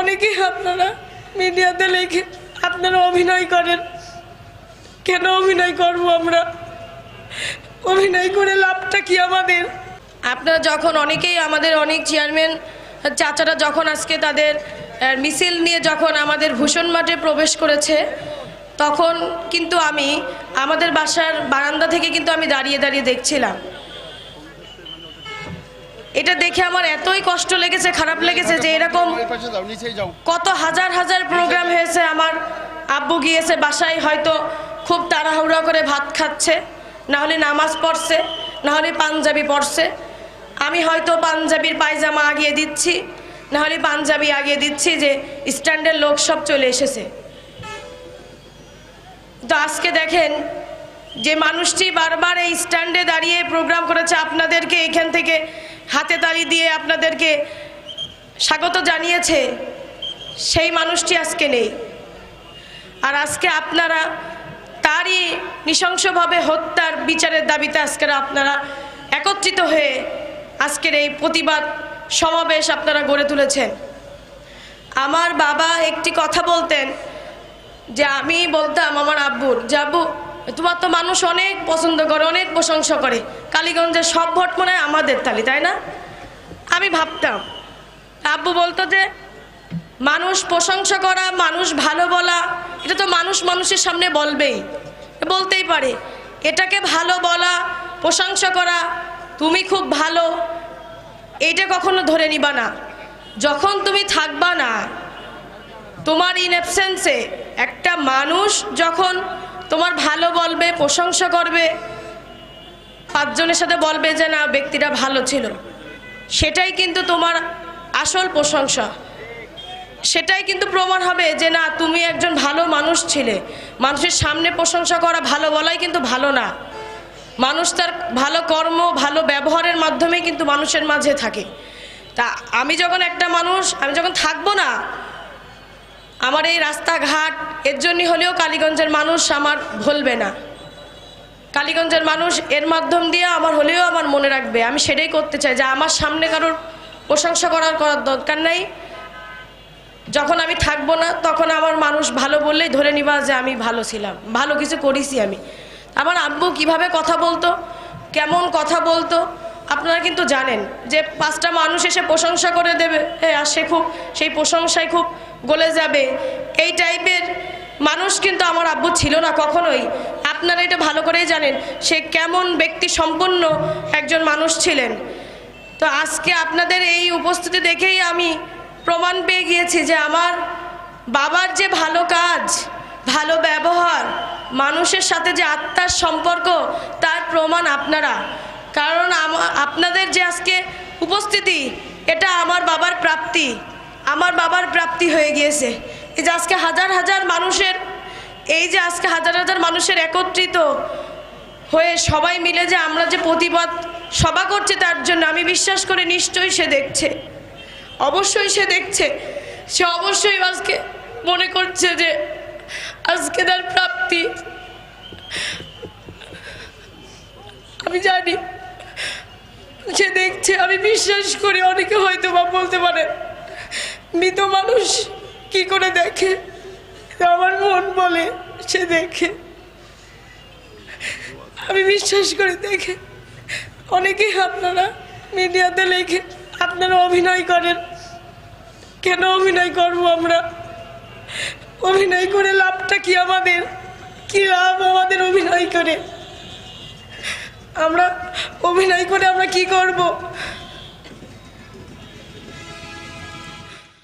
অনেকেই আপনারা মিডিয়াতে লেখে আপনারা অভিনয় করেন। কেন অভিনয় করব আমরা? অভিনয় করে লাভটা কি আমাদের? আপনারা যখন অনেকেই আমাদের অনেক চেয়ারম্যান, চাচারা যখন আজকে তাদের মিছিল নিয়ে যখন আমাদের ভূষণ মাঠে প্রবেশ করেছে, তখন কিন্তু আমি আমাদের বাসার বারান্দা থেকে কিন্তু আমি দাঁড়িয়ে দাঁড়িয়ে দেখছিলাম। এটা দেখে আমার এতই কষ্ট লেগেছে খারাপ লেগেছে যে এরকম কত হাজার হাজার প্রোগ্রাম হয়েছে আমার আব্বু গিয়েছে বাসায় হয়তো খুব তাড়াহুড়া করে ভাত খাচ্ছে না হলে নামাজ পড়ছে না হলে পাঞ্জাবি পড়ছে। আমি হয়তো পাঞ্জাবির পায়জামা আগিয়ে দিচ্ছি না হলে পাঞ্জাবি আগিয়ে দিচ্ছি যে স্ট্যান্ডের লোক সব চলে এসেছে। তো আজকে দেখেন যে মানুষটি বারবার এই স্ট্যান্ডে দাঁড়িয়ে প্রোগ্রাম করেছে আপনাদেরকে এখান থেকে হাতে তালি দিয়ে আপনাদেরকে স্বাগত জানিয়েছে সেই মানুষটি আজকে নেই। আর আজকে আপনারা তারই নৃশংসভাবে হত্যার বিচারের দাবিতে আজকের আপনারা একত্রিত হয়ে আজকের এই প্রতিবাদ সমাবেশ আপনারা গড়ে তুলেছেন। আমার বাবা একটি কথা বলতেন যে আমি বলতাম, আমার আব্বুর যে, আব্বু তোমার তো মানুষ অনেক পছন্দ করে, অনেক প্রশংসা করে। কালীগঞ্জের সব ভোট মনে হয় আমাদের তালি, তাই না? আমি ভাবতাম, আব্বু বলতো যে, মানুষ প্রশংসা করা, মানুষ ভালো বলা, এটা তো মানুষ মানুষের সামনে বলবেই। বলতেই পারে, এটাকে ভালো বলা, প্রশংসা করা, তুমি খুব ভালো, এইটা কখনো ধরে নিবা না। যখন তুমি থাকবা না, তোমার ইন অ্যাবসেন্সে একটা মানুষ যখন তোমার ভালো বলবে, প্রশংসা করবে। পাঁচজনের সাথে বলবে যে, না, ব্যক্তিটা ভালো ছিল। সেটাই কিন্তু তোমার আসল প্রশংসা। সেটাই কিন্তু প্রমাণ হবে যে, না, তুমি একজন ভালো মানুষ ছিলে। মানুষের সামনে প্রশংসা করা ভালো বলাই কিন্তু ভালো না। মানুষ তার ভালো কর্ম, ভালো ব্যবহারের মাধ্যমে কিন্তু মানুষের মাঝে থাকে। তা আমি যখন একটা মানুষ, আমি যখন থাকব না আমার এই রাস্তাঘাট, এর জন্যই হলেও কালীগঞ্জের মানুষ আমার ভুলবে না। কালীগঞ্জের মানুষ এর মাধ্যম দিয়ে আমার হলেও আমার মনে রাখবে। আমি সেটাই করতে চাই যে আমার সামনে কারোর প্রশংসা করার করার দরকার নাই। যখন আমি থাকব না, তখন আমার মানুষ ভালো বললেই ধরে নিবা যে আমি ভালো ছিলাম। ভালো কিছু করেছি আমি। আমার আব্বু কীভাবে কথা বলতো, কেমন কথা বলতো, আপনারা কিন্তু জানেন যে পাঁচটা মানুষ এসে প্রশংসা করে দেবে। হ্যাঁ আর সে খুব সেই প্রশংসায় খুব গলে যাবে। এই টাইপের মানুষ কিন্তু আমার আব্বু ছিল না কখনোই। আপনারা এটা ভালো করেই জানেন, সে কেমন ব্যক্তি সম্পন্ন একজন মানুষ ছিলেন। তো আজকে আপনাদের এই উপস্থিতি দেখেই আমি প্রমাণ পেয়ে গিয়েছি যে আমার বাবার যে ভালো কাজ, ভালো ব্যবহার, মানুষের সাথে যে আত্মার সম্পর্ক, তার প্রমাণ আপনারা। কারণ আপনাদের যে আজকে উপস্থিতি, এটা আমার বাবার প্রাপ্তি। আমার বাবার প্রাপ্তি হয়ে গিয়েছে। এই যে আজকে হাজার হাজার মানুষের, এই যে আজকে হাজার হাজার মানুষের একত্রিত হয়ে সবাই মিলে যে আমরা যে প্রতিবাদ সভা করছে তার জন্য, আমি বিশ্বাস করে নিশ্চয়ই সে দেখছে। অবশ্যই সে দেখছে। সে অবশ্যই আজকে মনে করছে যে আজকে তার প্রাপ্তি। আমি জানি সে দেখছে, আমি বিশ্বাস করি, অনেকে হয়তো বা বলতে মৃত মানুষ কি করে দেখে? আমার মন বলে সে দেখে। আমি বিশ্বাস করে দেখে। অনেকেই আপনারা মিডিয়াতে লেখে, আপনারা অভিনয় করেন। কেন অভিনয় করব আমরা? অভিনয় করে লাভটা কি আমাদের? কি লাভ আমাদের অভিনয় করে? আমরা অভিনয় করে আমরা কি করব?